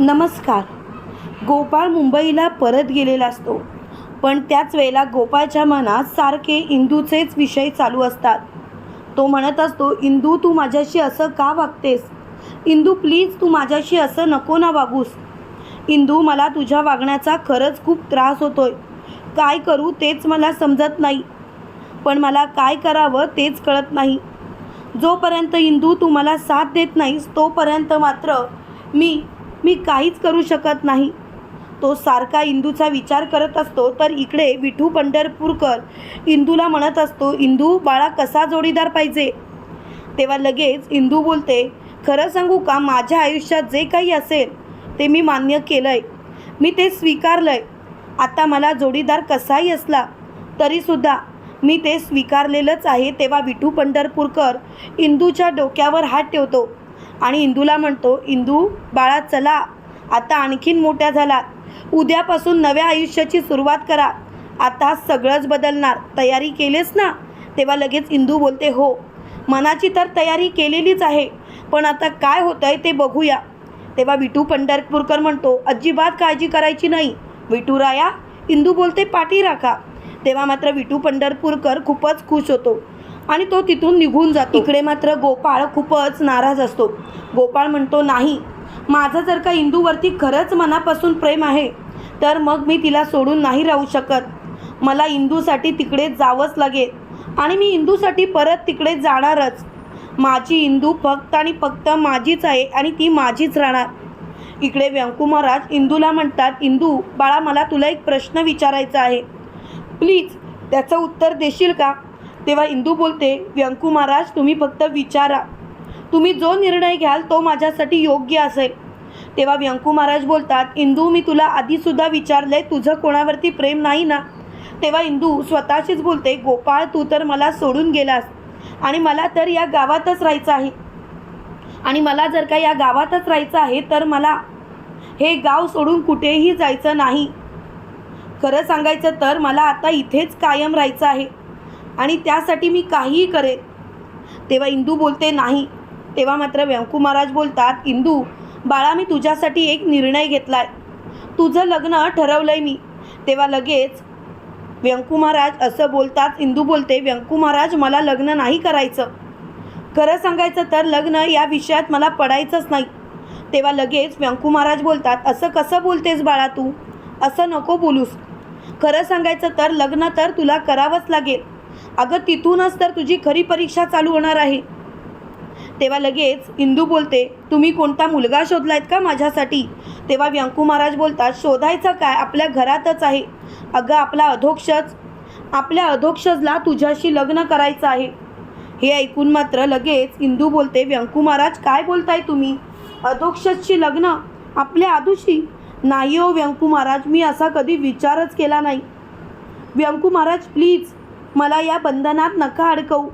नमस्कार. गोपाळ मुंबईला परत गेलेला असतो. पण त्याच वेळेला गोपाळच्या मनात सारखे इंदूचेच विषय चालू असतात. तो म्हणत असतो इंदू तू माझ्याशी असं का वागतेस? इंदू प्लीज तू माझ्याशी असं नको ना वागूस. इंदू मला तुझ्या वागण्याचा खरंच खूप त्रास होतोय. काय करू तेच मला समजत नाही. पण मला काय करावं तेच कळत नाही. जोपर्यंत इंदू तू मला साथ देत नाहीस तोपर्यंत मात्र मी मी काहीच करू शकत नाही. तो सारखा इंदूचा विचार करत असतो तर इकडे विठू पंढरपूरकर इंदूला म्हणत असतो इंदू बाळा कसा जोडीदार पाहिजे? तेव्हा लगेच इंदू बोलते खरं सांगू का माझ्या आयुष्यात जे काही असेल ते मी मान्य केलं आहे मी ते स्वीकारलं आहे आता मला जोडीदार कसाही असला तरीसुद्धा मी ते स्वीकारलेलंच आहे. तेव्हा विठू पंढरपूरकर इंदूच्या डोक्यावर हात ठेवतो. आणि इंदूला म्हणतो इंदू बाळा चला. आता आणखीन मोठ्या झालात. उद्यापासून नव्या आयुष्याची सुरुवात करा. आता सगळंच बदलणार. तयारी केलीस ना? तेव्हा लगेच इंदू बोलते हो. मनाची तर तयारी केलेलीच आहे. पण आता काय होतं आहे ते बघूया. तेव्हा विटू पंढरपूरकर म्हणतो अजिबात काळजी करायची नाही. विटू राया? इंदू बोलते पाठी राखा. तेव्हा मात्र विटू पंढरपूरकर खूपच खुश होतो. आणि तो तिथून निघून जातो. इकडे मात्र गोपाळ खूपच नाराज असतो. गोपाळ म्हणतो नाही माझं जर का इंदूवरती खरंच मनापासून प्रेम आहे तर मग मी तिला सोडून नाही राहू शकत. मला इंदूसाठी तिकडे जावंच लागेल आणि मी इंदूसाठी परत तिकडे जाणारच. माझी इंदू फक्त आणि फक्त माझीच आहे आणि ती माझीच राहणार. इकडे व्यंकू महाराज इंदूला म्हणतात इंदू बाळा मला तुला एक प्रश्न विचारायचा आहे. प्लीज त्याचं उत्तर देशील का? तेव्हा इंदू बोलते व्यंकू महाराज तुम्ही फक्त विचारा. तुम्ही जो निर्णय घ्याल तो माझ्यासाठी योग्य असेल. तेव्हा व्यंकू महाराज बोलतात इंदू मी तुला आधीसुद्धा विचारलंय तुझं कोणावरती प्रेम नाही ना? तेव्हा इंदू स्वतःशीच बोलते गोपाळ तू तर मला सोडून गेलास आणि मला तर या गावातच राहायचं आहे. आणि मला जर का या गावातच राहायचं आहे तर मला हे गाव सोडून कुठेही जायचं नाही. खरं सांगायचं तर मला आता इथेच कायम राहायचं आहे. आणि त्यासाठी मी काहीही करेन. तेव्हा इंदू बोलते नाही. तेव्हा मात्र व्यंकू महाराज बोलतात इंदू बाळा मी तुझ्यासाठी एक निर्णय घेतला आहे तुझं लग्न ठरवलं आहे मी. तेव्हा लगेच व्यंकू महाराज असं बोलतात इंदू बोलते व्यंकू महाराज मला लग्न नाही करायचं. खरं सांगायचं तर लग्न या विषयात मला पडायचंच नाही. तेव्हा लगेच व्यंकू महाराज बोलतात असं कसं बोलतेस बाळा तू? असं नको बोलूस. खरं सांगायचं तर लग्न तर तुला करावंच लागेल. अगं तिथूनच तर तुझी खरी परीक्षा चालू होणार आहे. तेव्हा लगेच इंदू बोलते तुम्ही कोणता मुलगा शोधलायत का माझ्यासाठी? तेव्हा व्यंकू महाराज बोलतात शोधायचं काय? आपल्या घरातच आहे. अगं आपला अधोक्षज आपल्या अधोक्षजला तुझ्याशी लग्न करायचं आहे. हे ऐकून मात्र लगेच इंदू बोलते व्यंकू महाराज काय बोलताय तुम्ही? अधोक्षजशी लग्न? आपल्या आदूशी नाही हो व्यंकू महाराज मी असा कधी विचारच केला नाही. व्यंकू महाराज प्लीज मला या बंधनात नका अडकवू.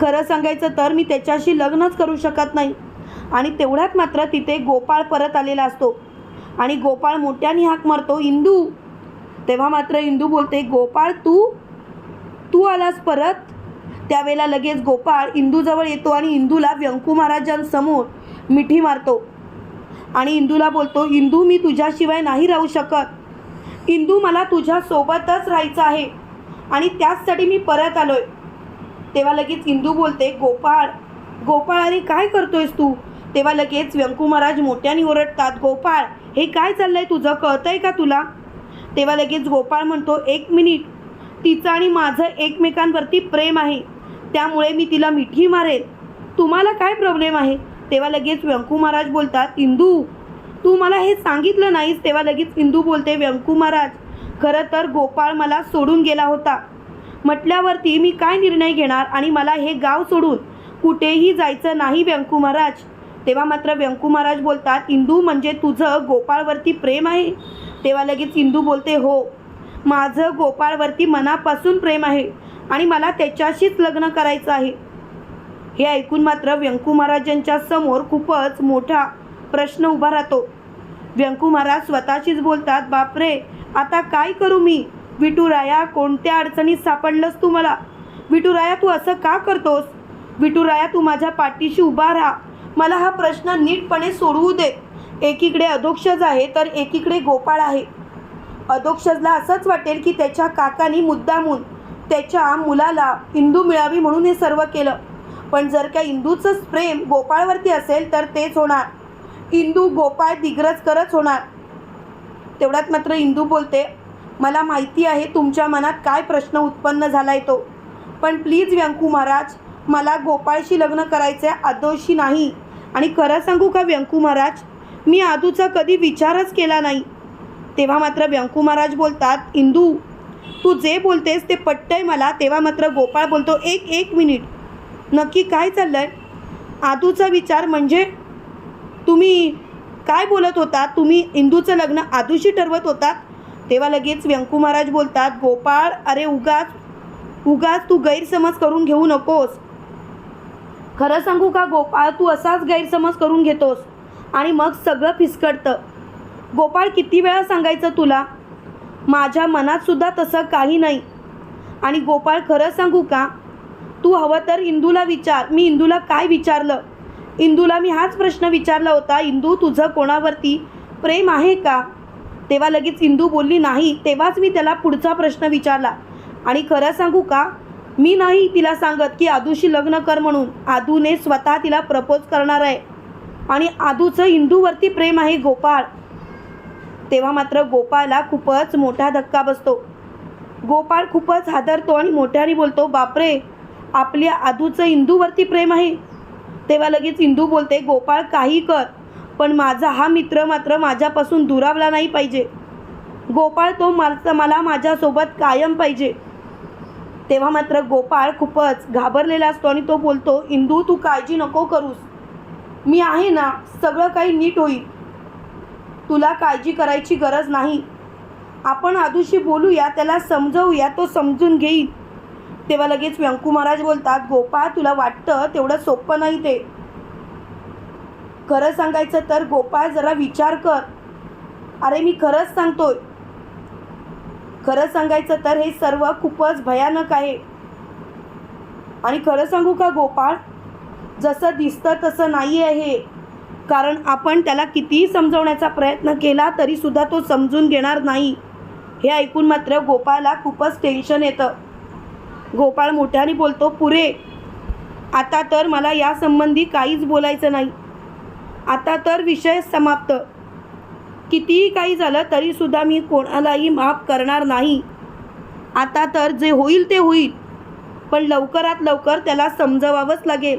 खरं सांगायचं तर मी त्याच्याशी लग्नच करू शकत नाही. आणि तेवढ्यात मात्र तिथे गोपाळ परत आलेला असतो. आणि गोपाळ मोठ्याने हाक मारतो इंदू. तेव्हा मात्र इंदू बोलते गोपाळ तू? तू आलास परत? त्यावेळेला लगेच गोपाळ इंदूजवळ येतो आणि इंदूला व्यंकू महाराजांसमोर मिठी मारतो. आणि इंदूला बोलतो इंदू मी तुझ्याशिवाय नाही राहू शकत. इंदू मला तुझ्यासोबतच राहायचं आहे. आणि त्याचसाठी मी परत आलोय. तेव्हा लगेच इंदू बोलते गोपाळ गोपाळ अरे काय करतोयस तू? तेव्हा लगेच व्यंकू महाराज मोठ्याने ओरडतात गोपाळ हे काय चाललंय तुझं? कळतंय का तुला? तेव्हा लगेच गोपाळ म्हणतो एक मिनिट तिचं आणि माझं एकमेकांवरती प्रेम आहे. त्यामुळे मी तिला मिठी मारेल तुम्हाला काय प्रॉब्लेम आहे? तेव्हा लगेच व्यंकू महाराज बोलतात इंदू तू मला हे सांगितलं नाहीस? तेव्हा लगेच इंदू बोलते व्यंकू महाराज खरं तर गोपाळ मला सोडून गेला होता. म्हटल्यावरती मी काय निर्णय घेणार आणि मला हे गाव सोडून कुठेही जायचं नाही व्यंकू महाराज. तेव्हा मात्र व्यंकू महाराज बोलतात इंदू म्हणजे तुझं गोपाळवरती प्रेम आहे? तेव्हा लगेच इंदू बोलते हो. माझं गोपाळवरती मनापासून प्रेम आहे आणि मला त्याच्याशीच लग्न करायचं आहे. हे ऐकून मात्र व्यंकू महाराजांच्या समोर खूपच मोठा प्रश्न उभा राहतो. व्यंकू महाराज स्वतःशीच बोलतात बापरे! आता काय करू मी? विठुराया कोणत्या अडचणीत सापडलंस तू मला? विटूराया तू असं का करतोस? विटूराया तू माझ्या पाठीशी उभा राहा. मला हा प्रश्न नीटपणे सोडवू दे. एकीकडे अधोक्षज आहे तर एकीकडे गोपाळ आहे. अधोक्षजला असंच वाटेल की त्याच्या काकानी मुद्दामून त्याच्या मुलाला इंदू मिळावी म्हणून हे सर्व केलं. पण जर का इंदूचंच प्रेम गोपाळवरती असेल तर तेच होणार. इंदू गोपाळ दिग्रजकरच होणार. तेवढ्यात मात्र इंदू बोलते मला माहिती आहे तुमच्या मनात काय प्रश्न उत्पन्न झाला आहे तो. पण प्लीज व्यंकू महाराज मला गोपाळशी लग्न करायचं आहे आदोशी नाही. आणि खरं सांगू का व्यंकू महाराज मी आदूचा कधी विचारच केला नाही. तेव्हा मात्र व्यंकू महाराज बोलतात इंदू तू जे बोलतेस ते पटतंय मला. तेव्हा मात्र गोपाळ बोलतो एक एक मिनिट. नक्की काय चाललं आहे आदूचा विचार म्हणजे? तुम्ही काय बोलत होता? तुम्ही इंदूचं लग्न आदूशी ठरवत होतात? तेव्हा लगेच व्यंकू महाराज बोलतात गोपाळ अरे उगाच उगाच तू गैरसमज करून घेऊ नकोस. खरं सांगू का गोपाळ तू असाच गैरसमज करून घेतोस? आणि मग सगळं फिसकटतं. गोपाळ किती वेळा सांगायचं तुला? माझ्या मनातसुद्धा तसं काही नाही. आणि गोपाळ खरं सांगू का? तू हवं तर इंदूला विचार. मी इंदूला काय विचारलं? इंदूला मी हाच प्रश्न विचारला होता इंदू तुझं कोणावरती प्रेम आहे का? तेव्हा लगेच इंदू बोलली नाही. तेव्हाच मी त्याला पुढचा प्रश्न विचारला. आणि खरं सांगू का? मी नाही तिला सांगत की आदूशी लग्न कर म्हणून. आदूने स्वतः तिला प्रपोज करणार आहे. आणि आदूचं इंदूवरती प्रेम आहे गोपाळ. तेव्हा मात्र गोपाळला खूपच मोठा धक्का बसतो. गोपाळ खूपच हादरतो आणि मोठ्याने बोलतो बापरे! आपल्या आदूचं इंदूवरती प्रेम आहे. तेव्हा लगेच इंदू बोलते गोपाळ काही कर पण माझा हा मित्र मात्र माझ्यापासून दुरावला नाही पाहिजे. गोपाळ तो मला मला माझ्यासोबत कायम पाहिजे. तेव्हा मात्र गोपाळ खूपच घाबरलेला असतो आणि तो बोलतो इंदू तू काळजी नको करूस. मी आहे ना सगळं काही नीट होईल. तुला काळजी करायची गरज नाही. आपण आदूशी बोलूया त्याला समजवूया तो समजून घेईल. तेव्हा लगेच व्यंकू महाराज बोलतात गोपाळ तुला वाटतं तेवढं सोपं नाही ते. खरं सांगायचं तर गोपाळ जरा विचार कर. अरे मी खरंच सांगतोय. खरं सांगायचं तर हे सर्व खूपच भयानक आहे. आणि खरं सांगू का गोपाळ? जसं दिसतं तसं नाही आहे. हे कारण आपण त्याला कितीही समजवण्याचा प्रयत्न केला तरीसुद्धा तो समजून घेणार नाही. हे ऐकून मात्र गोपाळला खूपच टेन्शन येतं. गोपाळ मोठ्याने बोलतो पुरे आता तर मला यासंबंधी काहीच बोलायचं नाही. आता तर विषय समाप्त. कितीही काही झालं तरीसुद्धा मी कोणालाही माफ करणार नाही. आता तर जे होईल ते होईल पण लवकरात लवकर त्याला समजवावंच लागेल.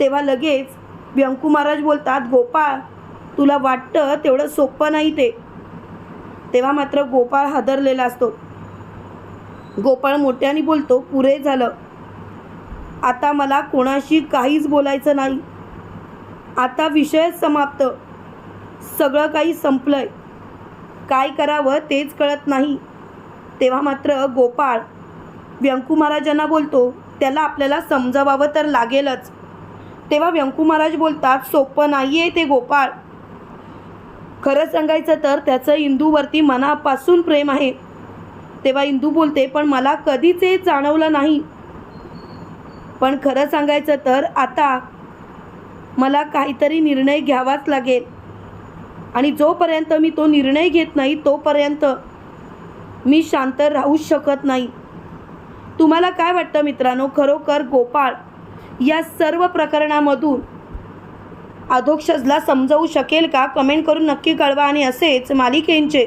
तेव्हा लगेच व्यंकू महाराज बोलतात गोपाळ तुला वाटतं तेवढं सोपं नाही ते. तेव्हा मात्र गोपाळ हादरलेला असतो. गोपाळ मोठ्याने बोलतो पुरे झालं. आता मला कोणाशी काहीच बोलायचं नाही. आता विषय समाप्त. सगळं काही संपलंय. काय करावं तेच कळत नाही. तेव्हा मात्र गोपाळ व्यंकू महाराजांना बोलतो त्याला आपल्याला समजवावं तर लागेलच. तेव्हा व्यंकू महाराज बोलतात सोपं नाही आहे ते गोपाळ. खरं सांगायचं तर त्याचं इंदूवरती मनापासून प्रेम आहे. तेव्हा इंदू बोलते पण मला कधीच हे जाणवलं नाही. पण खरं सांगायचं तर आता मला काहीतरी निर्णय घ्यावाच लागेल. आणि जोपर्यंत मी तो निर्णय घेत नाही तोपर्यंत मी शांत राहूच शकत नाही. तुम्हाला काय वाटतं मित्रांनो? खरोखर गोपाळ या सर्व प्रकरणामधून अधोक्षजला समजवू शकेल का? कमेंट करून नक्की कळवा. आणि असेच मालिकेंचे